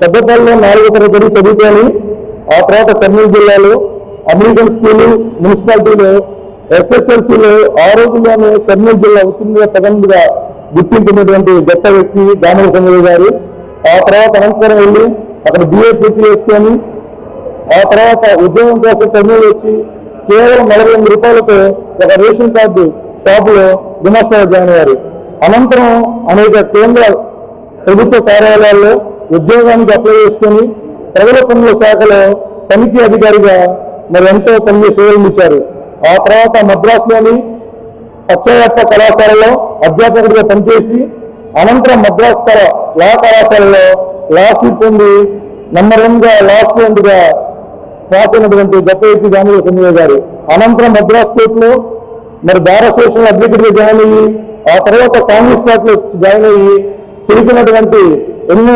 పెద్దపల్లిలో నాలుగో తరగతి చదువుకొని ఆ తర్వాత కర్నూలు జిల్లాలో అమెరికన్ స్కూలు మున్సిపాలిటీలో ఎస్ఎస్ఎల్సీలో ఆ రోజుల్లోనే కర్నూలు జిల్లా ఉత్తీర్ణ పదంగా గుర్తింపున్నటువంటి గొప్ప వ్యక్తి దామల సంజయ్ గారు. ఆ తర్వాత అనంతరం వెళ్ళి అక్కడ బిఏ పూర్తి చేసుకొని ఆ తర్వాత ఉద్యోగం కోసం కర్నూలు వచ్చి కేవలం నలభై ఎనిమిది రూపాయలతో ఒక రేషన్ కార్డు షాపులో గుమాస్తాగా జాయిన్ అయ్యారు. అనంతరం అనేక కేంద్ర ప్రభుత్వ కార్యాలయాల్లో ఉద్యోగానికి అప్లై చేసుకొని ప్రజల పనుల శాఖలో తనిఖీ అధికారిగా మరి ఎంతో పని సేవలు ఇచ్చారు. ఆ తర్వాత మద్రాసులోని పచ్చయప్ప కళాశాలలో అధ్యాపకుడిగా పనిచేసి అనంతరం మద్రాసు కళ లా కళాశాలలో లా సిబ్బంది నెంబర్ వన్గా లా స్టూడెంట్గా పాస్ అయినటువంటి గొప్ప వ్యక్తి దానిలో సంజయ్ గారు. అనంతరం మద్రాస్ కోర్టులో మరి బార్ అసోసియేషన్ అడ్వకేట్ జాయిన్ అయ్యి ఆ తర్వాత కాంగ్రెస్ పార్టీలో జాయిన్ అయ్యి చిరిగినటువంటి ఎన్నో